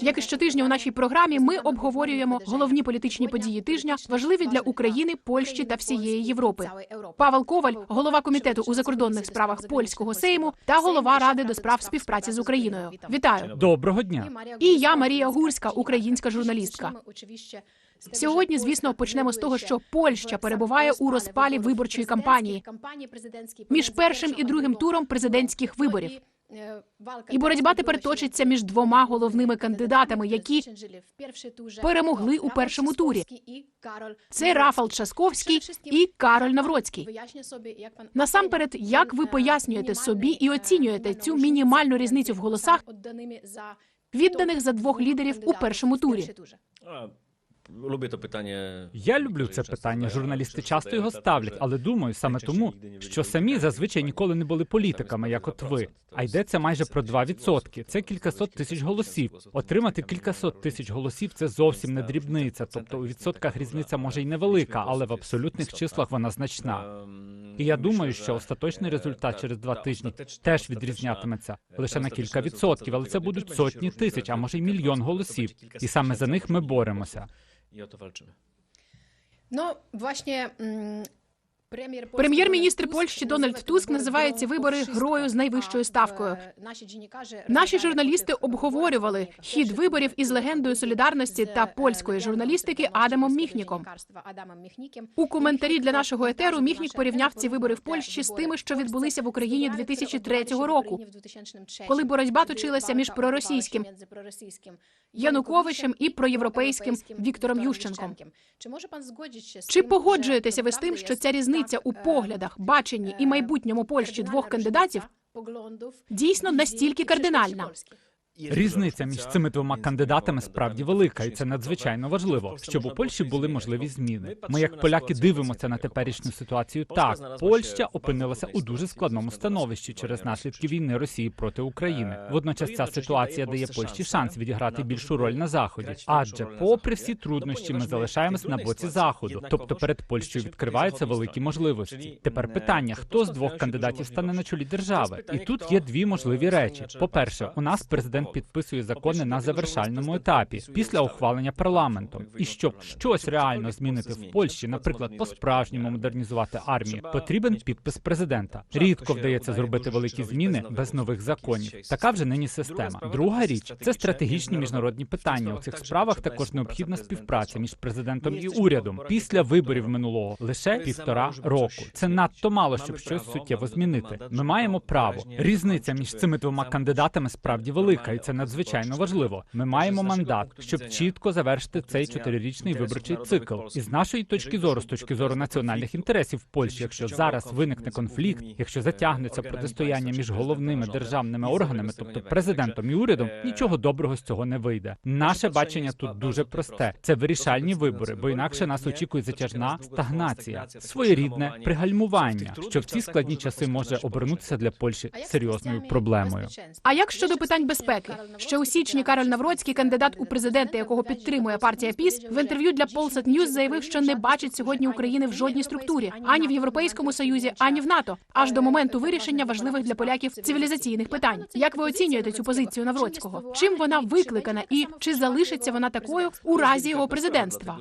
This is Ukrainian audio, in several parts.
Як і щотижня у нашій програмі, ми обговорюємо головні політичні події тижня, важливі для України, Польщі та всієї Європи. Павел Коваль, голова комітету у закордонних справах польського сейму та голова ради до справ співпраці з Україною. Вітаю! Доброго дня. І я Марія Гурська, українська журналістка. Сьогодні, звісно, почнемо з того, що Польща перебуває у розпалі виборчої кампанії між першим і другим туром президентських виборів. І боротьба тепер точиться між двома головними кандидатами, які перемогли у першому турі. Це Рафал Часковський і Кароль Навроцький. Насамперед, як ви пояснюєте собі і оцінюєте цю мінімальну різницю в голосах, відданих за двох лідерів у першому турі? Lubię to pytanie. Я люблю це питання. Журналісти часто його ставлять, але думаю саме тому, що самі зазвичай ніколи не були політиками, як от ви. А йдеться майже про 2%. Це кількасот тисяч голосів. Отримати кількасот тисяч голосів це зовсім не дрібниця. Тобто у відсотках різниця може й невелика, але в абсолютних числах вона значна. І я думаю, що остаточний результат через два тижні теж відрізнятиметься лише на кілька відсотків, але це будуть сотні тисяч, а може й мільйон голосів. І саме за них ми боремося. i o to walczymy. No właśnie. Mm, Прем'єр-міністр Польщі Дональд Туск називає ці вибори грою з найвищою ставкою. Наші журналісти обговорювали хід виборів із легендою солідарності та польської журналістики Адамом Міхніком. У коментарі для нашого етеру Міхнік порівняв ці вибори в Польщі з тими, що відбулися в Україні 2003 року, коли боротьба точилася між проросійським Януковичем і проєвропейським Віктором Ющенком. Чи погоджуєтеся ви з тим, що ця різниця у поглядах, баченні і майбутньому Польщі двох кандидатів різниця дійсно настільки кардинальна? Різниця між цими двома кандидатами справді велика, і це надзвичайно важливо, щоб у Польщі були можливі зміни. Ми, як поляки, дивимося на теперішню ситуацію. Так, Польща опинилася у дуже складному становищі через наслідки війни Росії проти України. Водночас ця ситуація дає Польщі шанс відіграти більшу роль на заході. Адже, попри всі труднощі, ми залишаємось на боці заходу, тобто перед Польщею відкриваються великі можливості. Тепер питання: хто з двох кандидатів стане на чолі держави? І тут є дві можливі речі. По перше, у нас президент підписує закони на завершальному етапі після ухвалення парламентом. І щоб щось реально змінити в Польщі, наприклад, по-справжньому модернізувати армію, потрібен підпис президента. Рідко вдається зробити великі зміни без нових законів. Така вже нині система. Друга річ це стратегічні міжнародні питання. У цих справах також необхідна співпраця між президентом і урядом. Після виборів минулого лише півтора року. Це надто мало, щоб щось суттєво змінити. Ми маємо право. Різниця між цими двома кандидатами справді велика, і це надзвичайно важливо. Ми маємо мандат, щоб чітко завершити цей чотирирічний виборчий цикл. І з нашої точки зору, з точки зору національних інтересів в Польщі, якщо зараз виникне конфлікт, якщо затягнеться протистояння між головними державними органами, тобто президентом і урядом, нічого доброго з цього не вийде. Наше бачення тут дуже просте: це вирішальні вибори, бо інакше нас очікує затяжна стагнація, своєрідне пригальмування, що в ці складні часи може обернутися для Польщі серйозною проблемою. А як щодо питань безпеки? Ще у січні Кароль Навроцький, кандидат у президенти, якого підтримує партія ПІС, в інтерв'ю для Polsat News заявив, що не бачить сьогодні України в жодній структурі ані в Європейському Союзі, ані в НАТО, аж до моменту вирішення важливих для поляків цивілізаційних питань. Як ви оцінюєте цю позицію Навроцького? Чим вона викликана, і чи залишиться вона такою у разі його президентства?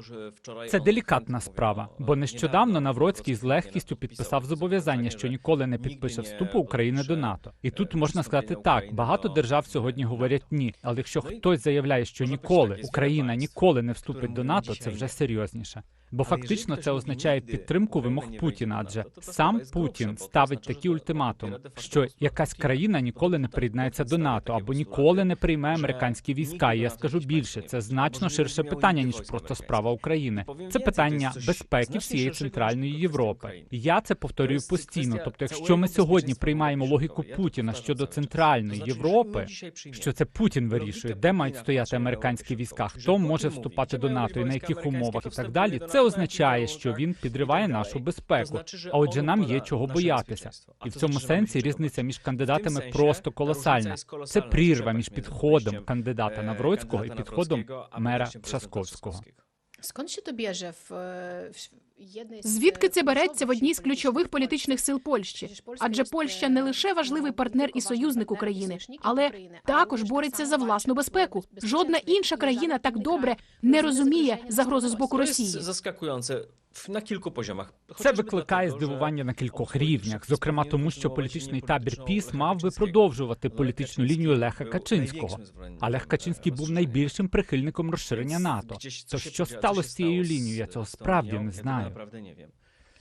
Це делікатна справа, бо нещодавно Навроцький з легкістю підписав зобов'язання, що ніколи не підпише вступу України до НАТО. І тут можна сказати так: багато держав сьогодні говорять ні. Але якщо хтось заявляє, що ніколи Україна ніколи не вступить до НАТО, це вже серйозніше. Бо фактично це означає підтримку вимог Путіна, адже сам Путін ставить такі ультиматуми, що якась країна ніколи не приєднається до НАТО або ніколи не прийме американські війська. І я скажу більше, це значно ширше питання ніж просто справа України. Це питання безпеки всієї центральної Європи. Я це повторюю постійно. Тобто, якщо ми сьогодні приймаємо логіку Путіна щодо центральної Європи, що це Путін вирішує, де мають стояти американські війська, хто може вступати до НАТО і на яких умовах і так далі. Це означає, що він підриває нашу безпеку. А отже, нам є чого боятися. І в цьому сенсі різниця між кандидатами просто колосальна. Це прірва між підходом кандидата Навроцького і підходом мера Трасковського. Skąd się to bierze w, w Звідки це береться в одній з ключових політичних сил Польщі? Адже Польща не лише важливий партнер і союзник України, але також бореться за власну безпеку. Жодна інша країна так добре не розуміє загрозу з боку Росії. w- na kilku poziomach. Це викликає здивування на кількох рівнях, зокрема тому, що політичний табір ПІС мав би продовжувати політичну лінію Леха Качинського. А Лех Качинський був найбільшим прихильником розширення НАТО. То що podziało, co стало з цією лінією? Я цього справді не знаю. Naprawdę nie wiem.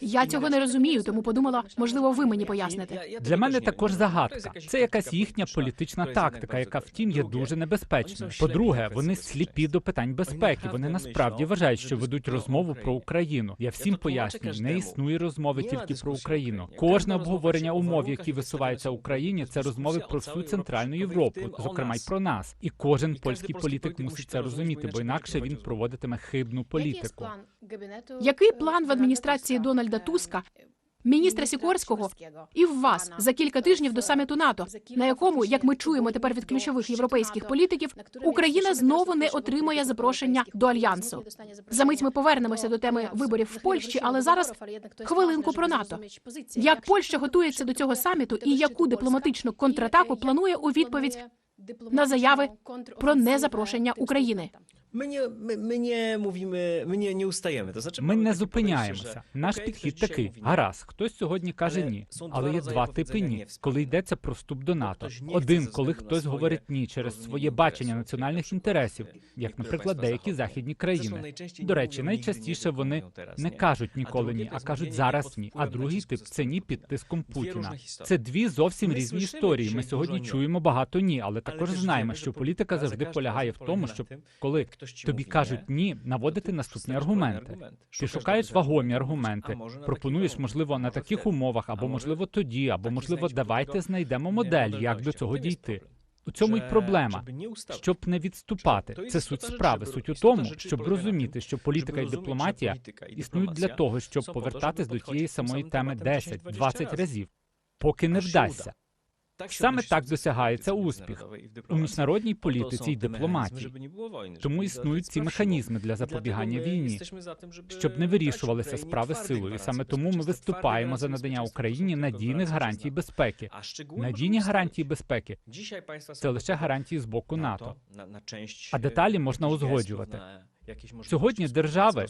Я цього не розумію, тому подумала, можливо, ви мені поясните. Для мене також загадка. Це якась їхня політична тактика, яка втім є дуже небезпечною. По-друге, вони сліпі до питань безпеки. Вони насправді вважають, що ведуть розмову про Україну. Я всім пояснюю, не існує розмови тільки про Україну. Кожне обговорення умов, які висуваються. Україні, це розмови про всю центральну Європу, зокрема й про нас. І кожен польський політик мусить це розуміти, бо інакше він проводитиме хибну політику. Який план в адміністрації Дональда Туска, міністра Сікорського і в вас за кілька тижнів до саміту НАТО, на якому, як ми чуємо тепер від ключових європейських політиків, Україна знову не отримує запрошення до альянсу. Замить ми повернемося до теми виборів в Польщі, але зараз хвилинку про НАТО. Як Польща готується до цього саміту і яку дипломатичну контратаку планує у відповідь на заяви про незапрошення України? My nie, my, my nie mówimy, my nie, nie ustajemy. To znaczy, Ми не зупиняємося. Наш підхід такий: гаразд, хтось сьогодні каже Але ні, але є два типи ні, коли йдеться про вступ до НАТО. Один, коли хтось говорить ні через своє бачення національних інтересів, як, наприклад, деякі західні країни. До речі, найчастіше вони не кажуть ніколи ні, а кажуть зараз ні. А другий тип це ні під тиском Путіна. Це дві зовсім різні історії. Ми сьогодні чуємо багато ні, але також знаємо, що політика завжди полягає в тому, щоб коли тобі кажуть ні, наводити наступні аргументи. Ти шукаєш вагомі аргументи, пропонуєш, можливо, на таких умовах, або можливо тоді, або можливо, давайте знайдемо модель, як до цього дійти. У цьому й проблема. Щоб не відступати, це суть справи. Суть у тому, щоб розуміти, що політика і дипломатія існують для того, щоб повертатись до тієї самої теми tematem 10-20 10-20 разів, поки не вдасться. Так Саме так досягається успіх у міжнародній політиці mechanizmy, дипломатії. Тому існують ці механізми для запобігання війні, щоб не вирішувалися справи силою. Саме тому ми виступаємо за надання Україні надійних гарантій безпеки. Надійні гарантії безпеки це лише гарантії з боку НАТО. А деталі можна узгоджувати. Сьогодні держави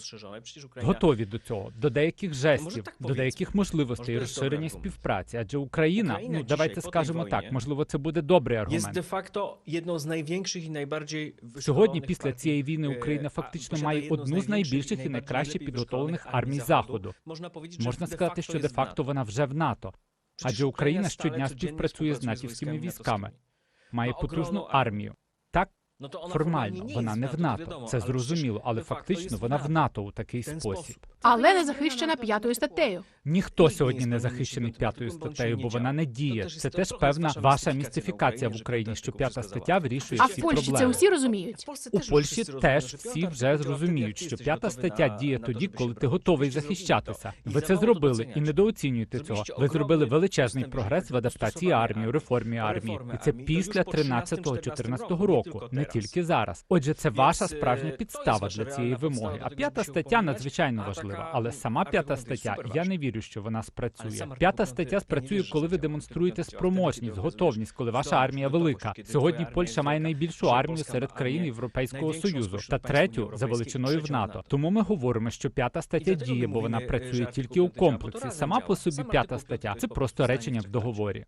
Готові до цього, до деяких жестів, до деяких можливостей розширення співпраці. Адже Україна, ну давайте скажемо так, можливо, це буде добрий аргумент. Сьогодні, після цієї війни, е, Україна фактично має одну з найбільших і найкраще підготовлених армій заходу. Можна сказати, що де факто вона вже в НАТО, адже Україна щодня співпрацює з натівськими військами, має потужну армію. Так, No to ona формально вона не в НАТО, це зрозуміло, але фактично вона в НАТО у такий спосіб. Але не захищена п'ятою статтею. Ніхто Ніхто сьогодні не захищений п'ятою статтею, бо вона не діє. Тобто Це теж певна ваша містифікація в Україні, що п'ята стаття вирішує А всі в Польщі це проблеми. усі розуміють. У Польщі теж всі вже зрозуміють, що п'ята стаття діє тоді, коли ти готовий захищатися. Ви це зробили і недооцінюєте цього. Ви зробили величезний прогрес в адаптації армії, у реформі армії, і це після 13-14 року, не тільки зараз. Отже, це ваша справжня підстава для цієї вимоги. А п'ята стаття надзвичайно важлива, але сама п'ята стаття, я не вірю, що вона спрацює. П'ята стаття спрацює, коли ви демонструєте спроможність, готовність, коли ваша армія велика. Сьогодні Польща має найбільшу армію серед країн Європейського союзу та третю за величиною в НАТО. Тому ми говоримо, що п'ята стаття діє, бо вона працює тільки у комплексі. Сама по собі п'ята стаття це просто речення в договорі.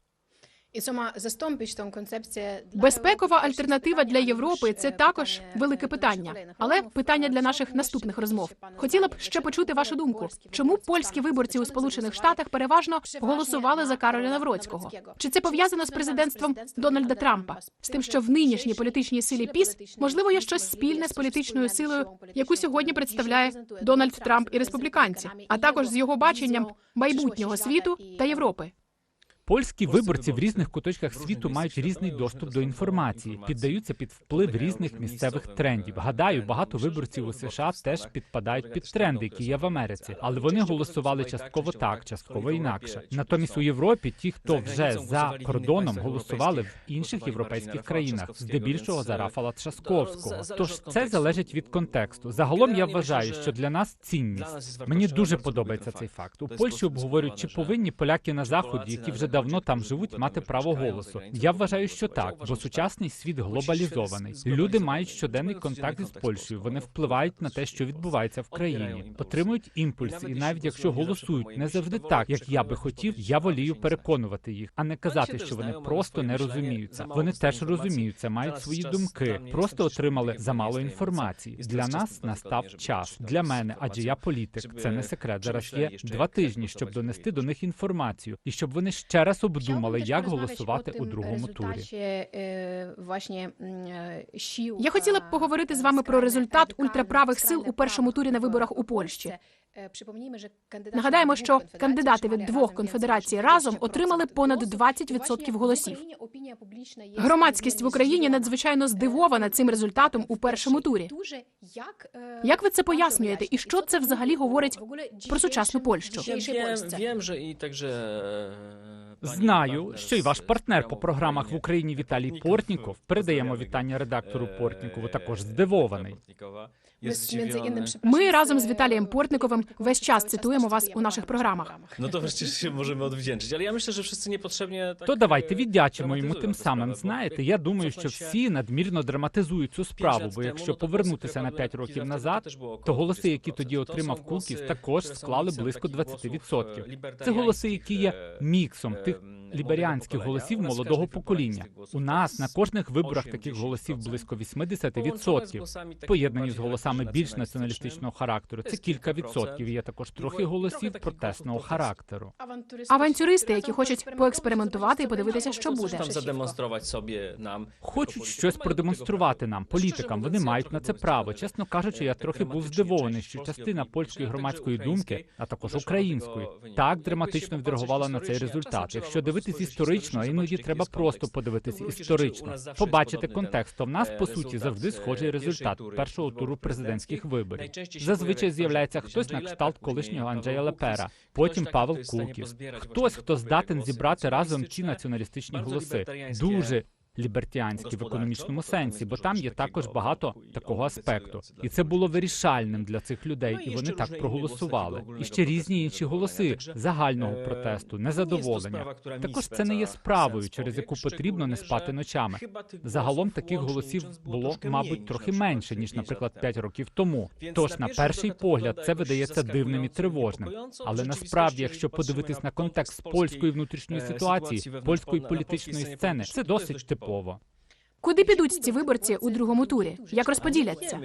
Безпекова альтернатива для Європи це також велике питання, але питання для наших наступних розмов. Хотіла б ще почути вашу думку. Чому польські виборці у Сполучених Штатах переважно голосували за Кароля Навроцького? Чи це пов'язано з президентством Дональда Трампа? З тим, що в нинішній політичній силі ПІС можливо є щось спільне з політичною силою, яку сьогодні представляє Дональд Трамп і республіканці, а також з його баченням майбутнього світу та Європи? Польські виборці в різних куточках світу мають різний доступ до інформації, піддаються під вплив різних місцевих трендів. Гадаю, багато виборців у США теж підпадають під тренди, які є в Америці, але вони голосували частково так, частково інакше. Натомість у Європі ті, хто вже за кордоном голосували в інших європейських країнах, здебільшого за Рафала Трzaskowського. Тож це залежить від контексту. Загалом я вважаю, що для нас цінність. Мені дуже подобається цей факт. У Польщі обговорюють, чи повинні поляки на заході, які вже давно там живуть, мати право голосу. Я вважаю, що так, бо сучасний світ глобалізований. Люди мають щоденний контакт із Польщею. Вони впливають на те, що відбувається в країні, отримують імпульс, і навіть якщо голосують не завжди так, як я би хотів, я волію переконувати їх, а не казати, що вони просто не розуміються. Вони теж розуміються, мають свої думки, просто отримали замало інформації. Для нас настав час. Для мене, адже я політик. Це не секрет. Зараз є два тижні, щоб донести до них інформацію, і щоб вони ще раз обдумали, як голосувати у другому турі. Я хотіла б поговорити з вами про результат ультраправих сил у першому турі на виборах у Польщі. Нагадаємо, що кандидати від двох конфедерацій разом отримали понад 20% голосів. Громадськість в Україні надзвичайно здивована цим результатом у першому турі. Як ви це пояснюєте, і що це взагалі говорить про сучасну Польщу? Ja wiem, wiem, że Знаю, що і ваш партнер по програмах в Україні Віталій Портніков. Передаємо вітання редактору Портнікову. Також здивований. Ми іншим. Разом з Віталієм Портниковим весь час цитуємо вас у наших програмах. No to wreszcie się możemy odwdzięczyć, ale ja myślę, że wszyscy niepotrzebnie tak То давайте e, віддячимо йому тим самим. Знаєте, я думаю, що всі надмірно драматизують цю справу. Бо якщо повернутися на Polscy 5 років назад, то голоси, які тоді отримав Кукіс, також склали близько takich 20%. e, Це голоси, які є міксом тих ліберіанських голосів U nas w молодого покоління. У нас на кожних виборах таких голосів близько Połączone z 80%. Поєднані з голосами charakterze більш націоналістичного характеру. Це кілька відсотків. Є також трохи голосів протестного характеру. Авантюристи, які хочуть поекспериментувати і подивитися, що буде. zademonstrować sobie nam. Хочуть щось продемонструвати нам, політикам. Вони мають на це право. Чесно кажучи, я e, трохи був здивований, що частина польської громадської думки, а також української, так драматично відреагувала на цей результат. Якщо дивитись історично, іноді треба просто подивитись історично, побачити контекст. То в нас е, по суті завжди е, схожий результат першого туру президентських. Президентських виборів. Зазвичай з'являється хтось на кшталт колишнього Анджея Лепера, потім Павел такий, хто в стані Кукіс, позбирати хтось, хто здатен зібрати разом ті націоналістичні голоси, дуже лібертіанські в економічному сенсі, бо там є також багато такого аспекту, і це було вирішальним для цих людей, Ну, і вони так проголосували. І ще різні інші голоси загального е, протесту, to незадоволення. Також це не є справою, через яку потрібно не спати ночами. chyba Загалом таких голосів було, мабуть, трохи менше ніж, наприклад, lat 5 років тому. Тож на перший погляд це видається дивним і тривожним. Але насправді, якщо подивитись на контекст польської внутрішньої е, ситуації, польської політичної сцени, це досить to типово. Куди підуть ці виборці у другому турі? Як розподіляться?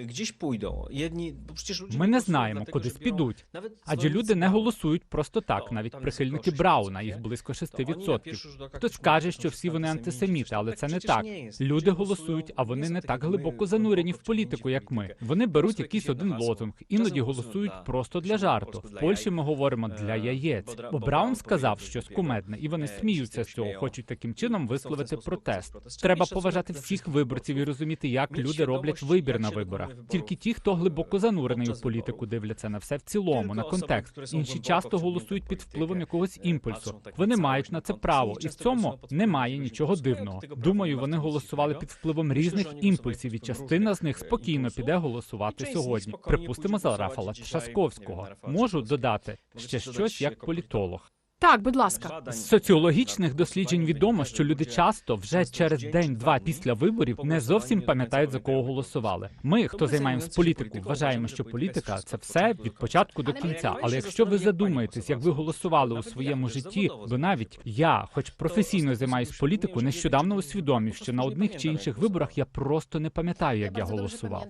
Ми не знаємо, куди підуть. Адже люди не голосують просто так, навіть прихильники Брауна, їх близько to oni 6%. pierwszy rzut oka Хтось каже, що всі вони антисеміти, але це не так. Люди голосують, а вони не так глибоко занурені в політику, як ми. Вони беруть якийсь один лозунг, іноді голосують просто для жарту. В Польщі ми говоримо для яєць. Бо Браун сказав щось кумедне, і вони сміються з цього, хочуть таким чином висловити протест. Треба поважати всіх виборців і розуміти, як люди роблять вибір на виборах. Тільки ті, хто глибоко занурений у політику, дивляться на все в цілому, на контекст. Інші часто голосують під впливом якогось імпульсу. Вони мають на це право, і в цьому немає нічого дивного. Думаю, вони голосували під впливом різних імпульсів, і частина з них спокійно піде голосувати сьогодні. Припустимо за Рафала Трzaskowського. Можу додати ще щось як політолог. Так, будь ласка. З соціологічних досліджень відомо, що люди часто вже через день-два після виборів не зовсім пам'ятають за кого голосували. Ми, хто займаємось політикою, вважаємо, що політика це все від початку до кінця. Але якщо ви задумаєтесь, як ви голосували у своєму житті, бо навіть я, хоч професійно займаюсь політикою, нещодавно усвідомив, що на одних чи інших виборах я просто не пам'ятаю, як я голосував.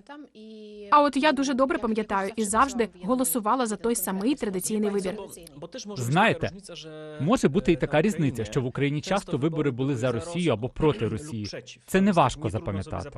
А от я дуже добре пам'ятаю і завжди голосувала за той самий традиційний вибір. Знаєте, Може бути і така різниця, що в Україні часто вибори були за Росію або проти Росії. Це не важко запам'ятати.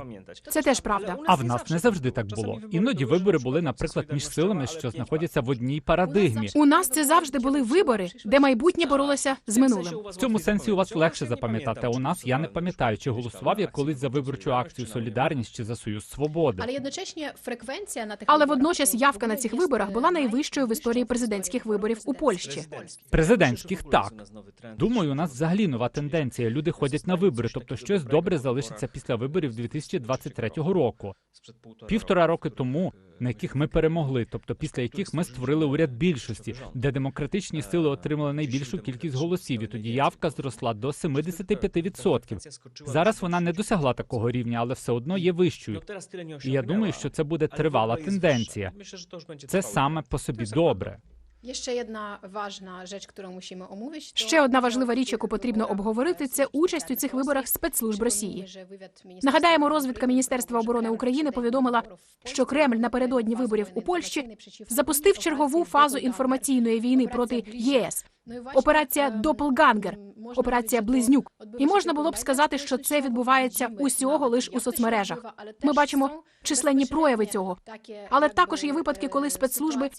Це теж правда. А в нас не завжди так було. Іноді вибори були, наприклад, між силами, що знаходяться в одній парадигмі. У нас це завжди були вибори, де майбутнє боролося з минулим. В цьому сенсі у вас легше запам'ятати. А у нас я не пам'ятаю, чи голосував я колись за виборчу акцію Солідарність чи за Союз Свободи. Але єдночасні фреквенція на таких Але водночас явка на цих виборах була найвищою в історії президентських виборів у Польщі. Президентських так. Думаю, у нас взагалі нова тенденція. Люди ходять на вибори, тобто щось добре залишиться після виборів 2023 року. Півтора роки тому, на яких ми перемогли, тобто після яких ми створили уряд більшості, де демократичні сили отримали найбільшу кількість голосів, і тоді явка зросла до 75%. Зараз вона не досягла такого рівня, але все одно є вищою. І я думаю, що це буде тривала тенденція. Це саме по собі добре. Є ще одна важна реч, яку мусимо омовити. Ще одна важлива річ, яку потрібно обговорити, це участь у цих виборах спецслужб Росії. Нагадаємо, розвідка Міністерства оборони України повідомила, що Кремль напередодні виборів у Польщі запустив чергову фазу інформаційної війни проти ЄС. Операція Допелгангер, операція Близнюк. І можна було б сказати, що це відбувається усього лиш у соцмережах. Ми бачимо численні прояви цього. Але також є випадки, коли спецслужби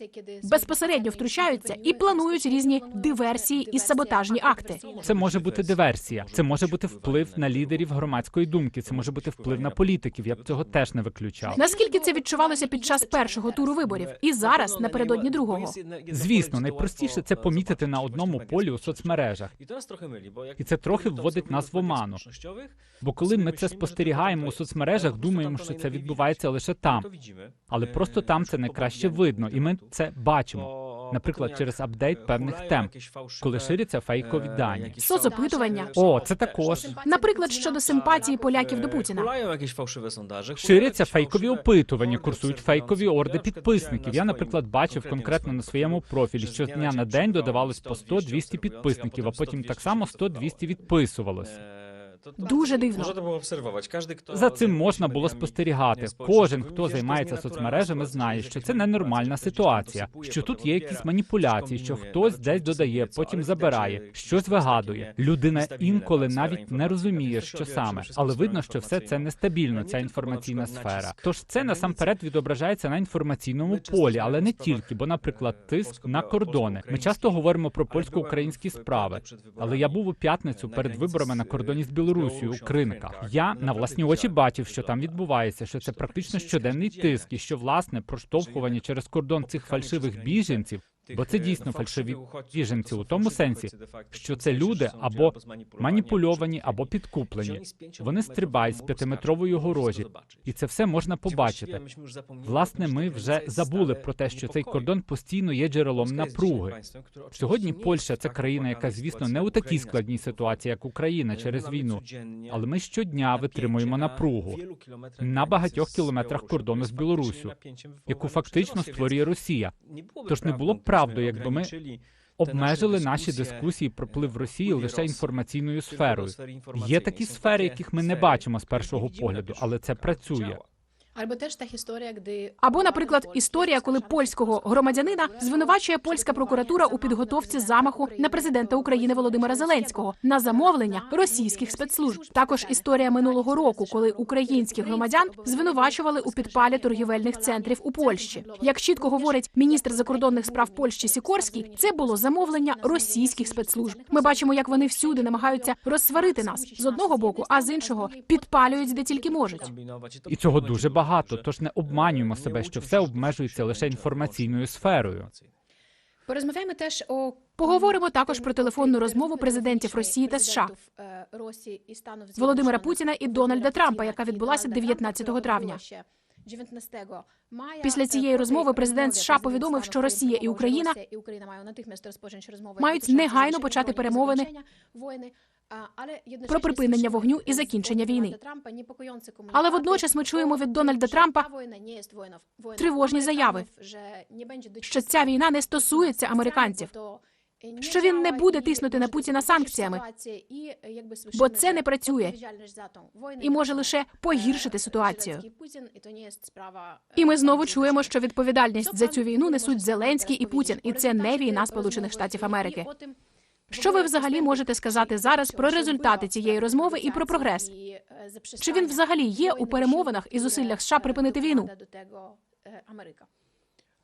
безпосередньо втручаються і планують різні диверсії і саботажні акти. Це може бути диверсія, це може бути вплив на лідерів громадської думки, це може бути вплив на політиків. Я б цього теж не виключав. Наскільки це відчувалося під час першого туру виборів, і зараз напередодні другого. Звісно, найпростіше це помітити на одному полі у соцмережах. І це трохи вводить нас в оману. Бо коли ми це спостерігаємо у соцмережах, думаємо, що це відбувається лише там. Але просто там це найкраще видно, і ми це бачимо. Наприклад, через апдейт певних тем, коли ширяться фейкові дані. Соцопитування. О, це також Наприклад, щодо симпатії поляків до Путіна. Ширяться фейкові опитування, курсують фейкові орди підписників. Я, наприклад, бачив конкретно на своєму профілі, що з дня на день додавалось по 100-200 підписників, а потім так само 100-200 відписувалось. Дуже дивно. За цим можна було спостерігати. Кожен, хто займається соцмережами, знає, що це ненормальна ситуація, що тут є якісь маніпуляції, що хтось десь додає, потім забирає, щось вигадує. Людина інколи навіть не розуміє, що саме, але видно, що все це нестабільно. Ця інформаційна сфера. Тож це насамперед відображається на інформаційному полі, але не тільки, бо, наприклад, тиск на кордони. Ми часто говоримо про польсько-українські справи, але я був у п'ятницю перед виборами на кордоні з Білорусією у Кринках. Я на власні очі бачив, що там відбувається, що це практично щоденний тиск, і що власне проштовхування через кордон цих фальшивих біженців. Бо це дійсно фальшиві біженці у тому сенсі, що це люди або маніпульовані, або підкуплені. Вони стрибають з п'ятиметрової огорожі, і це все можна побачити. Власне, ми вже забули про те, що цей кордон постійно є джерелом напруги. Сьогодні Польща це країна, яка, звісно, не у такій складній ситуації, як Україна через війну. Але ми щодня витримуємо напругу на багатьох кілометрах кордону з Білоруссю, яку фактично створює Росія. Тож не було б правдою, якби ми обмежили наші дискусії про вплив Росії лише інформаційною сферою. Є такі сфери, яких ми не бачимо з першого погляду, але це працює. Або теж та історія, де Або, наприклад, історія, коли польського громадянина звинувачує польська прокуратура у підготовці замаху на президента України Володимира Зеленського на замовлення російських спецслужб. Також історія минулого року, коли українських громадян звинувачували у підпалі торгівельних центрів у Польщі. Як чітко говорить міністр закордонних справ Польщі Сікорський, це було замовлення російських спецслужб. Ми бачимо, як вони всюди намагаються розсварити нас з одного боку, а з іншого підпалюють де тільки можуть. І цього дуже багато. Тож не обманюємо себе, що все обмежується лише інформаційною сферою. порозмовляємо теж о Поговоримо також про телефонну розмову президентів Росії та США Володимира Путіна і Дональда Трампа, яка відбулася 19 травня. Після цієї розмови президент США повідомив, що Росія і Україна мають негайно почати перемовини про припинення вогню і закінчення війни. Але водночас ми чуємо від Дональда Трампа тривожні заяви, що ця війна не стосується американців. Що він не буде тиснути на Путіна санкціями, бо це не працює і може лише погіршити ситуацію. І ми знову чуємо, що відповідальність за цю війну несуть Зеленський і Путін, і це не війна Сполучених Штатів Америки. Що ви взагалі можете сказати зараз про результати цієї розмови і про прогрес? Чи він взагалі є у перемовинах і зусиллях США припинити війну?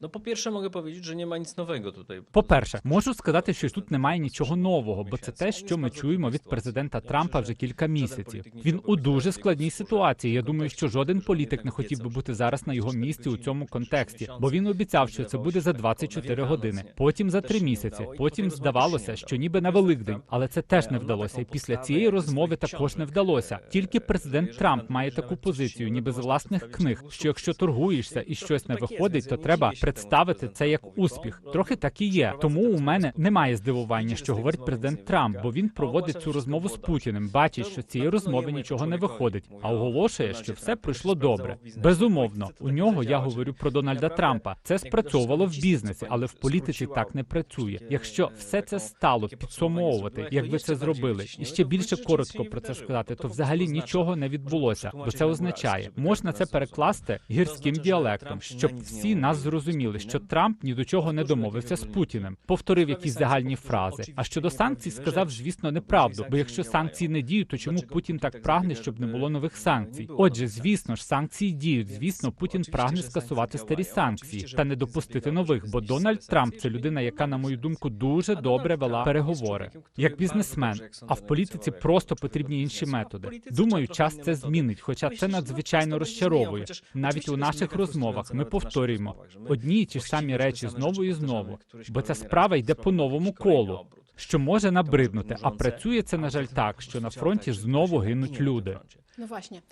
No po pierwsze mogę powiedzieć, że nie ma nic nowego. По-перше, можу сказати, що тут немає нічого нового, бо це те, що ми чуємо від президента Трампа вже кілька місяців. Він у дуже складній ситуації. Я думаю, що жоден політик не хотів би бути зараз на його місці у цьому контексті, бо він обіцяв, що це буде за 24 години, потім за три місяці. Потім здавалося, що ніби на Великдень, але це теж не вдалося. І після цієї розмови також не вдалося. Тільки президент Трамп має таку позицію, ніби з власних книг, що якщо торгуєшся і щось не виходить, то треба представити це як успіх. Трохи так і є. Тому у мене немає здивування, що говорить президент Трамп, бо він проводить цю розмову з Путіним, бачить, що цієї розмови нічого не виходить, а оголошує, що все пройшло добре. Безумовно, у нього я говорю про Дональда Трампа. Це спрацьовувало в бізнесі, але в політиці так не працює. Якщо все це стало підсумовувати, як ви це зробили, і ще більше коротко про це сказати, то взагалі нічого не відбулося. Бо це означає, можна це перекласти гірським діалектом, щоб всі нас зрозуміли, що Трамп ні до чого не домовився з Путіним, повторив якісь загальні фрази. А щодо санкцій сказав, звісно, неправду. Бо якщо санкції не діють, то чому Путін так прагне, щоб не було нових санкцій? Отже, звісно ж, санкції діють. Звісно, Путін прагне скасувати старі санкції та не допустити нових. Бо Дональд Трамп це людина, яка, на мою думку, дуже добре вела переговори як бізнесмен. А в політиці просто потрібні інші методи. Думаю, час це змінить, хоча це надзвичайно розчаровує. Навіть у наших розмовах ми повторюємо одні й ті ж самі речі знову і знову, бо ця справа йде по новому колу, що може набриднути. А працює це на жаль так, що на фронті знову гинуть люди. Ну właśnie,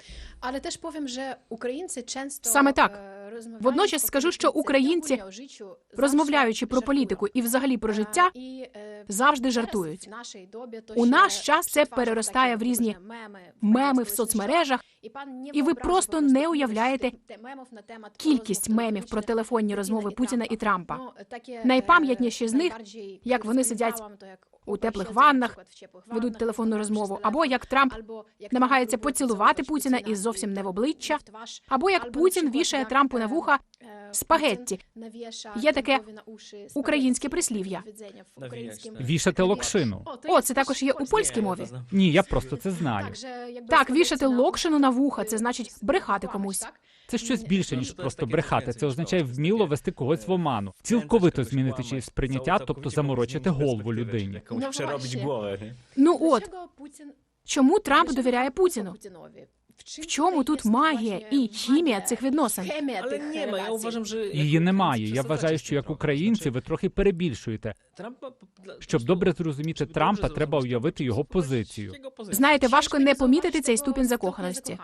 але теж повім, що українці часто Саме так. е, Водночас скажу, що українці, Розмовляючи про політику і взагалі про життя, Е, і, е, завжди жартують. У наш час це переростає в різні меми, в соцмережах, І, ви просто не уявляєте кількість мемів про телефонні розмови Путіна і Трампа. Ну, Найпам'ятніші з них, як вони сидять у теплих ваннах, ведуть телефонну розмову, або як Трамп Або як намагається поцілувати Путіна поцілувати і зовсім не в обличчя, в або як Путін вішає Трампу на е, вуха е, спагетті. Навішає Є таке українське прислів'я. Вішати локшину. О, це також є у польській мові. Ні, я просто це знаю. Так, вішати локшину на вуха це значить брехати комусь. Це щось більше ніж просто брехати. Це означає вміло вести когось в оману, цілковито змінити чиєсь сприйняття, тобто заморочити голову людині. Ну? Ну от чому Трамп довіряє Путіну? В чому тут магія і хімія цих відносин? Її немає. Я вважаю, що як українці ви трохи перебільшуєте. Щоб добре зрозуміти Трампа, треба уявити його позицію. Знаєте, важко не помітити цей ступінь закоханості.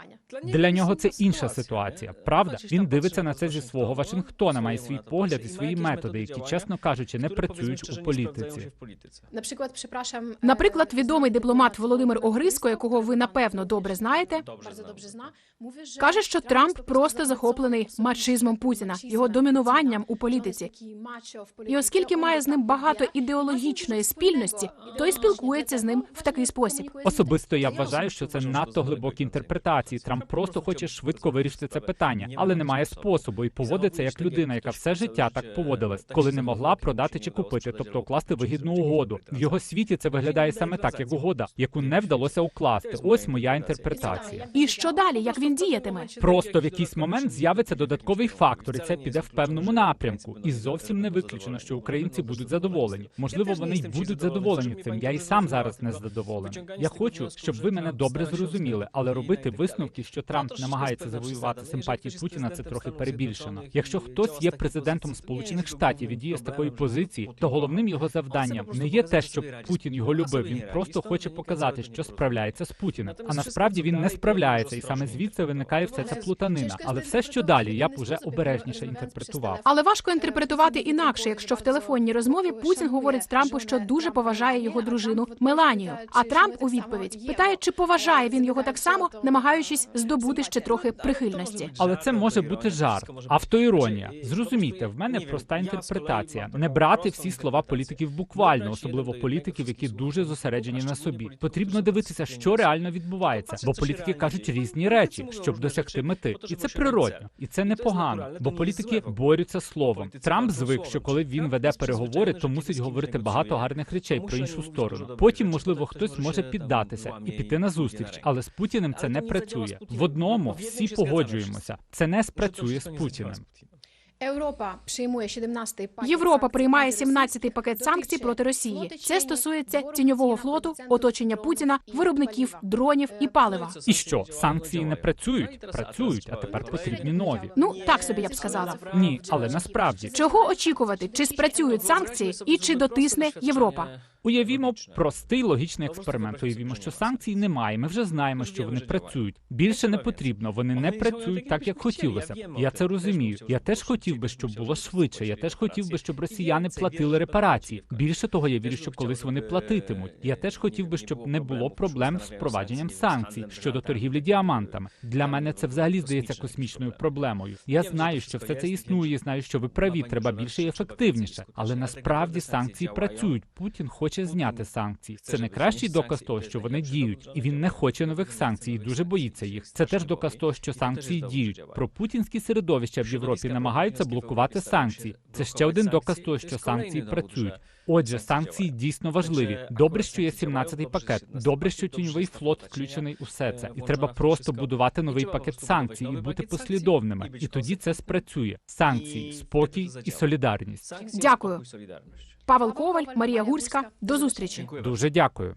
Для нього це інша ситуація, правда? Він дивиться на це зі свого Вашингтона, має свій погляд і свої методи, які, чесно кажучи, не працюють у політиці. Наприклад, припрашам, е, Наприклад, відомий дипломат Володимир Огриско, якого ви напевно добре знаєте, каже, що Трамп просто захоплений мачизмом Путіна, його домінуванням у політиці. І оскільки має з ним багато ідеологічної спільності, то й спілкується з ним в такий спосіб. Особисто я вважаю, що це надто глибокі інтерпретації. Трамп просто хоче швидко вирішити це питання, але немає способу і поводиться як людина, яка все життя так поводилась, коли не могла продати чи купити, тобто укласти вигідну угоду. В його світі це виглядає саме так, як угода, яку не вдалося укласти. Ось моя інтерпретація. І що далі? Як він діятиме? Просто в якийсь момент з'явиться додатковий фактор, і це піде в певному напрямку. І зовсім не виключено, що українці будуть задоволені. Можливо, вони й будуть задоволені цим. Я і сам зараз не задоволений. Я хочу, щоб ви мене добре зрозуміли, але робити висновки, що Трамп намагається завоювати симпатії Путіна, це трохи перебільшено. Якщо хтось є президентом Сполучених Штатів і діє з такої позиції, то головним його завданням не є те, щоб Путін його любив. Він просто хоче показати, що справляється з Путіним. А насправді він не справляється, і саме звідси виникає вся ця плутанина. Але все, що далі, я б уже обережніше інтерпретував. Але важко інтерпретувати інакше, якщо в телефонній розмові Путін Путін говорить Трампу, що дуже поважає його дружину Меланію. А Трамп у відповідь питає, чи поважає він його так само, намагаючись здобути ще трохи прихильності. Але це може бути жарт, автоіронія. Зрозумійте, в мене проста інтерпретація. Не брати всі слова політиків буквально, особливо політиків, які дуже зосереджені на собі. Потрібно дивитися, що реально відбувається, бо політики кажуть різні речі, щоб досягти мети, і це природньо, і це непогано, бо політики борються словом. Трамп звик, що коли він веде переговори, то мусить говорити багато гарних речей про іншу сторону. Потім, можливо, хтось може піддатися і піти на зустріч, але з Путіним це не працює. В одному всі погоджуємося. Це не спрацює з Путіним. Європа приймує 17-й пакет Європа приймає проти 17-й пакет санкцій проти Росії. Це стосується тіньового флоту, оточення Путіна, виробників дронів і палива. І що санкції не працюють? Працюють, а тепер потрібні нові. Ну так собі я б сказала. Ні, але насправді Чого очікувати? Чи спрацюють санкції і чи дотисне Європа? уявімо простий логічний експеримент. Уявімо, що санкцій немає. Ми вже знаємо, що вони працюють. Більше не потрібно. Вони не працюють так, як хотілося. Я це розумію. Я теж хотів би, щоб було швидше. Я теж хотів би, щоб росіяни платили репарації. Більше того, я вірю, що колись вони платитимуть. Я теж хотів би, щоб не було проблем з впровадженням санкцій щодо торгівлі діамантами. Для мене це взагалі здається космічною проблемою. Я знаю, що все це існує. Знаю, що ви праві. Треба більше і ефективніше. Але насправді санкції працюють. Путін хоче зняти санкції. Це найкращий доказ того, що вони діють, і він не хоче нових санкцій. і Дуже боїться їх. Це теж доказ того, що санкції діють. Про путінські середовища в Європі намагаються блокувати санкції. Це ще один доказ того, що санкції працюють. Отже, санкції дійсно важливі. Добре, що є 17-й пакет. Добре, що тіньовий флот включений у все це, і треба просто будувати новий пакет санкцій і бути послідовними. І тоді це спрацює. Санкції, спокій і солідарність. Дякую. Павел Коваль, Марія Гурська. До зустрічі. Дуже дякую.